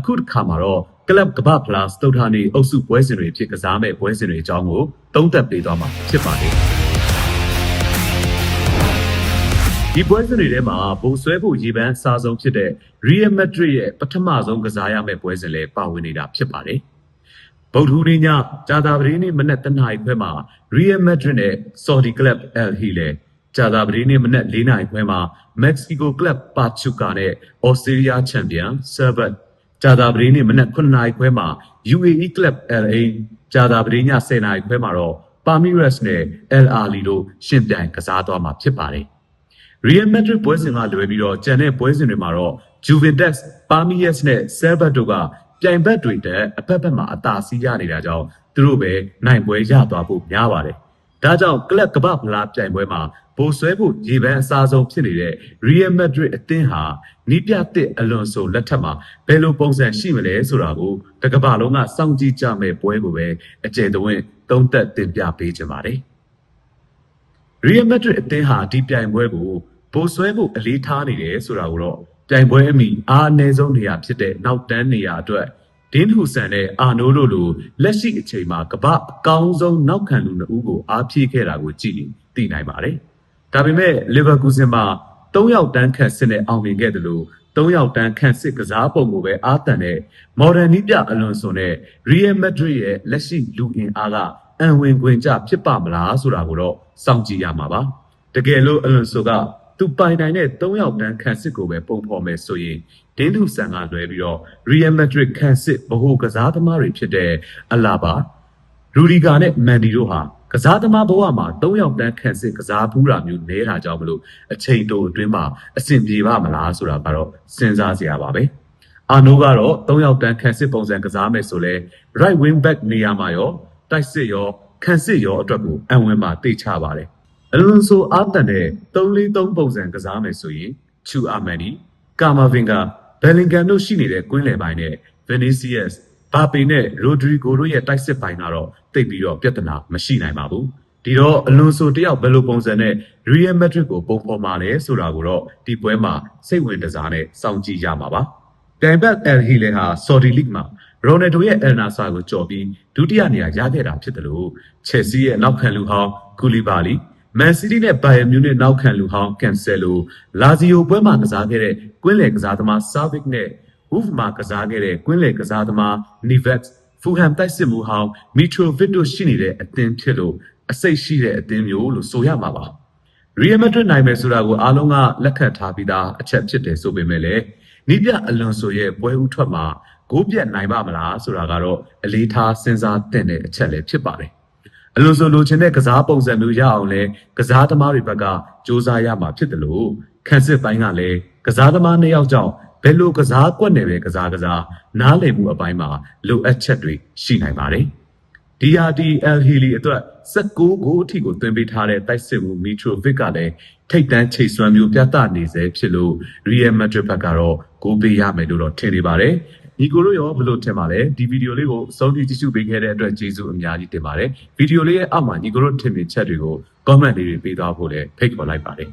အခုတစ်ခါမှာတော့ကလပ်ကမ္ဘာဖလားစတုထာနေအုပ်စုပွဲစဉ်တွေဖြစ်ကစားမဲ့ပွဲစဉ်တွေအကြောင်းကိုသုံးသပ်ပေးသွားမှာဖြစ်ပါတယ်ဒီပွဲစဉ်တွေထဲမှာဘုံဆွဲဖို့ရေပန်းအစားဆုံးဖြစ်တဲ့ Real Madrid ရဲ့ပထမဆုံးကစားရမယ့်ပွဲစဉ်လည်းပါဝင်နေတာဖြစ်ပါတယ်ဗုဒ္ဓဟူးနေ့ညဂျာတာပရီနေ့မနက်တနာရီခွဲမှာ Real Madrid နဲ့ Saudi Club Al Hilal ဂျာတာပရီနေ့မနက်၄နာရီခွဲမှာ Mexico Club Pachuca နဲ့ Australia Champion Servette ဂျာတာပရီနေ့မနက်9နာရီခွဲမှာ UAE Club LA ဂျာတာပရီည10နာရီခွဲမှာတော့ Palmeiras နဲ့ El Ahly တို့ရှင်ပြိုင်ကစားသွားမှာဖြစ်ပါတယ်။ Real Madrid ပွဲစဉ်ကလွယ်ပြီးတော့ကျန်တဲ့ပွဲစဉ်တွေမှာတော့ Juventus, Palmeiras နဲ့ Celta တို့ကပြိုင်ဘက်တွေတဲ့အဖက်ဖက်မှာအသာစီးရနေတာကြောင့်သူတို့ပဲနိုင်ပွဲရသွားဖို့များပါတယ်။ဒါကြောင့်ကလပ်ကပ္ပဖလားပြိုင်ပွဲမှာ ဘိုဆွဲဖို့ရေပန်းအစားဆုံးဖြစ်နေတဲ့ Real Madrid အသင်းဟာနီးပြတစ်အလွန်ဆိုလက်ထက်မှာဘယ်လိုပုံစံရှိမလဲဆိုတာကိုတကမ္ဘာလုံးကစောင့်ကြည့်ကြမဲ့ပွဲကိုပဲအကျယ်တဝင့်သုံးသပ်တင်ပြပေးချင်ပါတယ်။ Real Madrid အသင်းဟာဒီပြိုင်ပွဲကိုပိုဆွဲဖို့အလေးထားနေတယ်ဆိုတာကိုတော့ပြိုင်ပွဲအမိအားအနည်းဆုံးနေရာဖြစ်တဲ့နောက်တန်းနေရာအတွက်ဒင်းဟူဆန်နဲ့အာနိုးတို့လိုလက်ရှိအချိန်မှာကမ္ဘာအကောင်းဆုံးနောက်ခံလူနှစ်ဦးကိုအားဖြည့်ခဲ့တာကိုကြည့်ရင်သိနိုင်ပါတယ်။ ဒါပေမဲ့လီဗာပူးဆင်မှာ၃ယောက်တန်းခန့်စစ်နဲ့အောင်မြင်ခဲ့တယ်လို့၃ယောက်တန်းခန့်စစ်ကစားပုံကိုပဲအားတန်တဲ့မော်ဒန်နီးပြအလွန်ဆိုနဲ့ Real Madrid ရဲ့လက်ရှိလူအင်အားကအံဝင်ခွင်ကြဖြစ်ပါမလားဆိုတာကိုတော့စောင့်ကြည့်ရမှာပါ။တကယ်လို့အလွန်ဆိုကသူပိုင်နိုင်တဲ့၃ယောက်တန်းခန့်စစ်ကိုပဲပုံဖော်မယ်ဆိုရင်ဒင်းလူဆန်ကလွဲပြီးတော့ Real Madrid ခန့်စစ်ဗဟိုကစားသမားတွေဖြစ်တဲ့အလာဘာ ရူဒီဂါနဲ့မန်ဒီတို့ဟာကစားသမားဘဝမှာ၃ယောက်တန်းခန့်စစ်ကစားဘူးတာမျိုးနဲတာကြောင့်မလို့အချိန်တိုအတွင်းမှာအဆင်ပြေပါမလားဆိုတာကတော့စဉ်းစားစရာပါပဲအာနိုးကတော့၃ယောက်တန်းခန့်စစ်ပုံစံကစားမယ်ဆိုလဲ right wing back နေရာမှာရောတိုက်စစ်ရောခန့်စစ်ရောအတွက်ကိုအံဝင်မှာတိတ်ချပါတယ်အလွန်ဆိုအားတန်တဲ့3-4-3ပုံစံကစားမယ်ဆိုရင်ချူအာမန်နီကာမာဗင်ဂါဘယ်လင်ဂမ်တို့ရှိနေတဲ့ကွင်းလယ်ပိုင်းနဲ့ဗနီစီယက်စ် ဘာပေနဲ့ရိုဒရီဂိုတို့ရဲ့တိုက်စစ်ပိုင်းကတော့တိတ်ပြီးတော့ပြဿနာမရှိနိုင်ပါဘူးဒီတော့အလွန်ဆိုတယောက်ဘယ်လိုပုံစံနဲ့ Real Madrid ကိုပုံဖော်มาလဲဆိုတာကိုတော့ဒီပွဲမှာစိတ်ဝင်တစားနဲ့စောင့်ကြည့်ရမှာပါပြိုင်ဘက် El Hilal ဟာ Saudi League မှာရိုနယ်ဒိုရဲ့ El Nassr ကိုကြော်ပြီးဒုတိယနေရာရခဲ့တာဖြစ်တယ်လို့ Chelsea ရဲ့နောက်ခံလူဟောင်းကူလီဘာလီမန်စီးတီးနဲ့ဘိုင်ယန်မြူးနစ်နောက်ခံလူဟောင်းကန်ဆယ်လိုလာဇီယိုပွဲမှာကစားခဲ့တဲ့ကွင်းလယ်ကစားသမားဆာဗစ်နဲ့ ဝူဖ်မှာကစားခဲ့တဲ့ကွင်းလယ်ကစားသမားနီဗက်ဖူဟမ်တိုက်စစ်မှုဟောင်းမီထရိုဗစ်တို့ရှိနေတဲ့အသင်းဖြစ်လို့အစိတ်ရှိတဲ့အသင်းမျိုးလို့ဆိုရမှာပါရီယယ်မက်ဒရစ်နိုင်မယ်ဆိုတာကိုအားလုံးကလက်ခံထားပြီးသားအချက်ဖြစ်တယ်ဆိုပေမဲ့လည်းနီးပြအလွန်ဆိုရဲ့ပွဲဥထွက်မှာဂိုးပြတ်နိုင်ပါမလားဆိုတာကတော့အလေးထားစဉ်းစားသင့်တဲ့အချက်လည်းဖြစ်ပါတယ်အလွန်ဆိုလိုချင်တဲ့ကစားပုံစံမျိုးရအောင်လဲကစားသမားတွေဘက်ကစ조사ရမှာဖြစ်တယ်လို့ခန်းစစ်ပိုင်းကလည်းကစားသမားနှစ်ယောက်ကြောင့် ဘယ်လိုကစားကွက်နယ်ပဲကစားကစားနားလည်မှုအပိုင်းမှာလိုအပ်ချက်တွေရှိနိုင်ပါတယ်။ DRDL Healy အတွက်16ဂိုးအထိကိုသွင်းပေးထားတဲ့တိုက်စစ်မှု Mitrovic ကလည်းထိတ်တန်းချိတ်ဆွမ်းမျိုးပြသနေစေဖြစ်လို့ Real Madrid ဘက်ကတော့ဂိုးပေးရမယ်လို့တော့ထင်နေပါတယ်။ညီကိုတို့ရောဘယ်လိုထင်ပါလဲဒီဗီဒီယိုလေးကိုအဆုံးထိကြည့်ရှုပေးခဲ့တဲ့အတွက်ကျေးဇူးအများကြီးတင်ပါတယ်ဗီဒီယိုလေးရဲ့အောက်မှာညီကိုတို့ထင်မြင်ချက်တွေကို comment လေးတွေပေးသွားဖို့လည်းဖိတ်ခေါ်လိုက်ပါတယ်